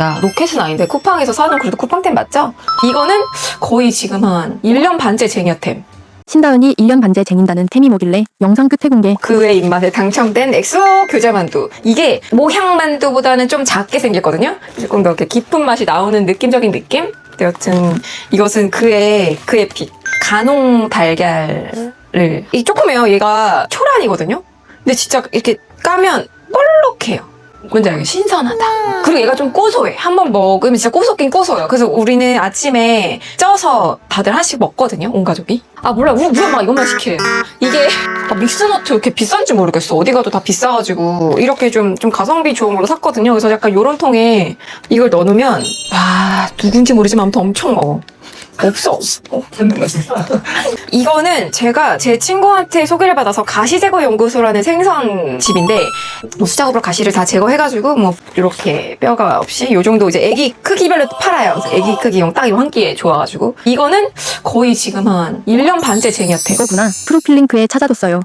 야, 로켓은 아닌데 쿠팡에서 사는 그래도 쿠팡템 맞죠? 이거는 거의 지금 한 1년 반째 쟁여템. 신다은이 1년 반째 쟁인다는 템이 뭐길래 영상 끝에 공개. 그의 입맛에 당첨된 엑소 교자만두. 이게 모향만두보다는 좀 작게 생겼거든요. 조금 더 이렇게 깊은 맛이 나오는 느낌적인 느낌? 여튼 이것은 그의 그의 빛. 간홍 달걀을 이 조그매요. 얘가 초란이거든요. 근데 진짜 이렇게 까면 볼록해요. 뭔지 알게 신선하다. 그리고 얘가 좀 고소해. 한 번 먹으면 진짜 고소긴 고소해요. 그래서 우리는 아침에 쪄서 다들 하나씩 먹거든요. 온 가족이. 아 몰라. 우리, 우리 엄마 이것만 시켜요. 이게 아, 믹스너트 이렇게 비싼지 모르겠어. 어디 가도 다 비싸가지고 이렇게 좀, 좀 가성비 좋은 걸로 샀거든요. 그래서 약간 요런 통에 이걸 넣어놓으면 와 누군지 모르지만 아무튼 엄청 먹어. 없어 없어. 이거는 제가 제 친구한테 소개를 받아서 가시 제거 연구소라는 생선 집인데 뭐 수작업으로 가시를 다 제거해가지고 뭐 이렇게 뼈가 없이 요 정도 이제 애기 크기별로 팔아요. 그래서 애기 크기용 딱한 끼에 좋아가지고 이거는 거의 지금 한 1년 반째 쟁여태요. 이거구나. 프로필 링크에 찾아뒀어요.